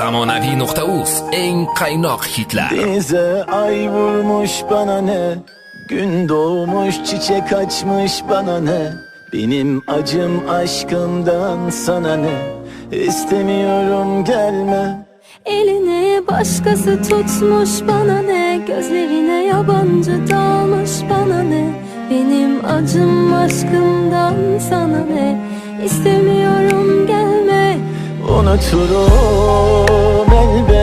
Zamonaviy.uz eng qaynoq hitlar. Denize ay vurmuş bana ne? Gün doğmuş çiçek açmış bana ne? Benim acım aşkımdan sana ne? İstemiyorum gelme. Elini başkası tutmuş bana ne? Gözlerine yabancı dalmış bana ne? Benim acım aşkımdan sana ne? İstemiyorum gelme. Unuturum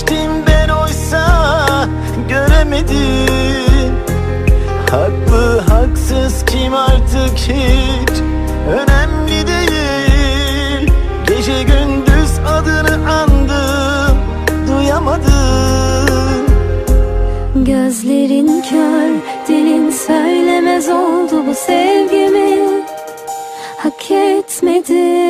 sevmiştim ben oysa Göremedim. Haklı haksız kim artık hiç? Önemli değil. Gece gündüz adını andım Duyamadım. Gözlerin kör, dilin söylemez oldu bu sevgimi. Hak etmedin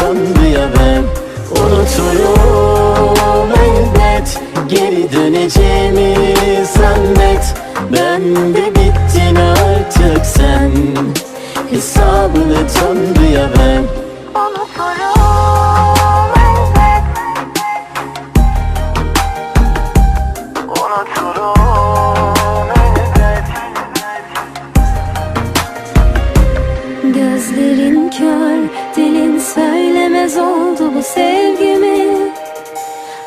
Tanrı'ya ver Unuturum elbet Geri döneceğimi zannet. Ben de bittin artık sen. Hesabını Tanrı'ya ver Unuturum sevgimi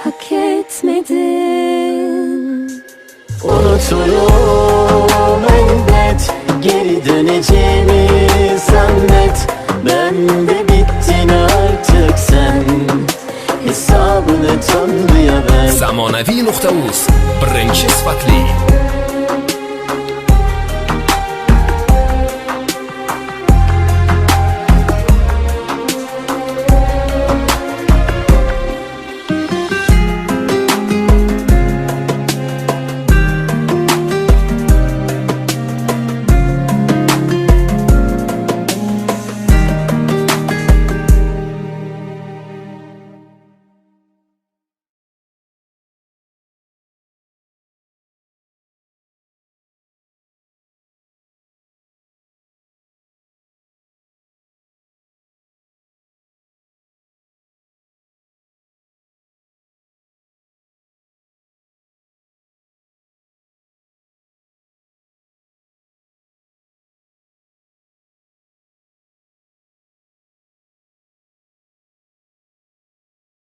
Hak etmedin. Unuturum elbet Geri döneceğimi zannet. Ben de bittin artık sen. Hesabını Tanrı'ya ver. Zamonaviy.uz birinchi sifatli